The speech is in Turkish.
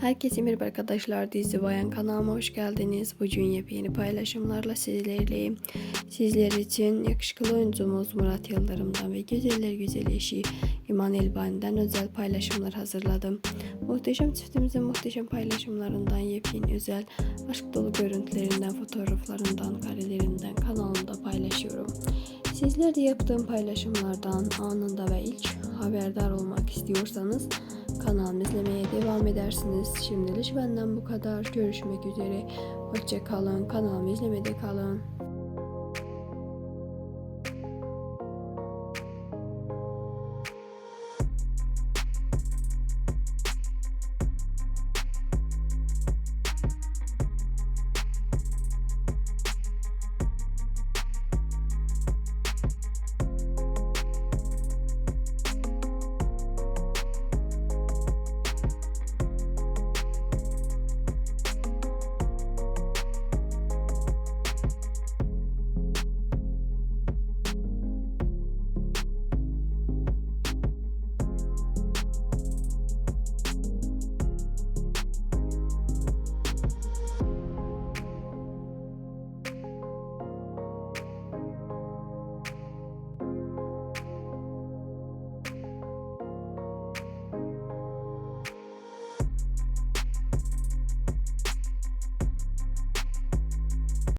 Herkese merhaba arkadaşlar. Dizi Bayan kanalıma hoş geldiniz. Bugün yepyeni paylaşımlarla sizlerleyim. Sizler için yakışıklı oyuncumuz Murat Yıldırım'dan ve güzeller güzel eşi İman Elbani'den özel paylaşımlar hazırladım. Muhteşem çiftimizin muhteşem paylaşımlarından yepyeni özel aşk dolu görüntülerinden, fotoğraflarından, karelerinden kanalımda paylaşıyorum. Sizler de yaptığım paylaşımlardan anında ve ilk haberdar olmak istiyorsanız kanalımı izlemeye devam edersiniz. Şimdilik benden bu kadar. Görüşmek üzere. Hoşça kalın. Kanalımı izlemede kalın.